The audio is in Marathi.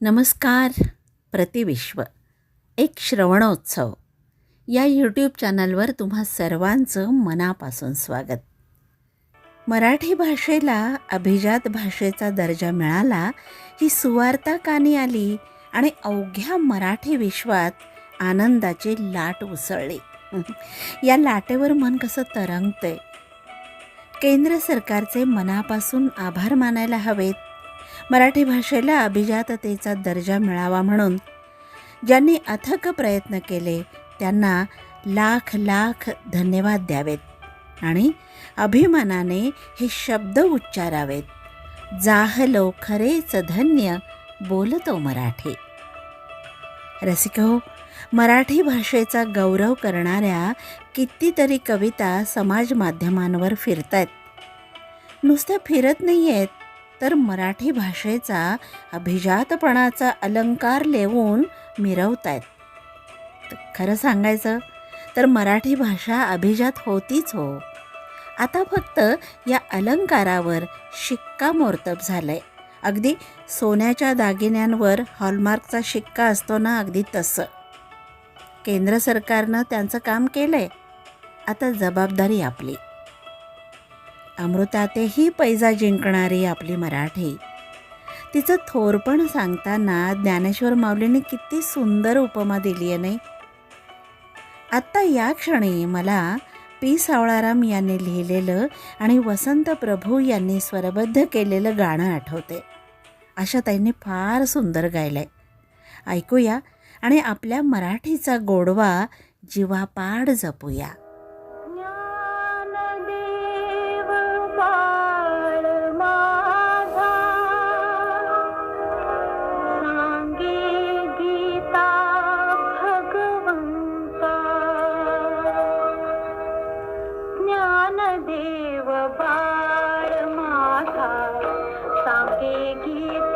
नमस्कार प्रतिविश्व एक श्रवणोत्सव. या यूट्यूब चॅनलवर तुम्हा सर्वांचं मनापासून स्वागत. मराठी भाषेला अभिजात भाषेचा दर्जा मिळाला ही सुवार्ता कानी आली आणि अवघ्या मराठी विश्वात आनंदाची लाट उसळली. या लाटेवर मन कसं तरंगतंय? केंद्र सरकारचे मनापासून आभार मानायला हवेत मराठी भाषेला अभिजाततेचा दर्जा मिळावा म्हणून ज्यांनी अथक प्रयत्न केले त्यांना लाख लाख धन्यवाद द्यावेत आणि अभिमानाने हे शब्द उच्चारावेत. जाहलो खरेच धन्य बोलतो मराठी. रसिको मराठी भाषेचा गौरव करणाऱ्या कितीतरी कविता समाज माध्यमांवर फिरत आहेत नुसत्या फिरत नाही आहेत तर मराठी भाषेचा अभिजातपणाचा अलंकार लेवून मिरवतायत. त- खरं सांगायचं तर मराठी भाषा अभिजात होतीच हो. आता फक्त या अलंकारावर शिक्कामोर्तब आहे अगदी सोन्याच्या दागिन्यांवर हॉलमार्कचा शिक्का असतो ना अगदी तसं. केंद्र सरकारनं त्यांचं काम केलं आहे आता जबाबदारी आपली. अमृतातेही पैजा जिंकणारी आपली मराठी. तिचं थोरपण सांगताना ज्ञानेश्वर माऊलीने किती सुंदर उपमा दिली आहे नाही आत्ता या क्षणी मला पी. सावळाराम यांनी लिहिलेलं आणि वसंत प्रभू यांनी स्वरबद्ध केलेलं गाणं आठवते. अशा ताईंनी फार सुंदर गायलं आहे ऐकूया आणि आपल्या मराठीचा गोडवा जीवापाड जपूया. ज्ञान देव बाळ माझा सांगे गीत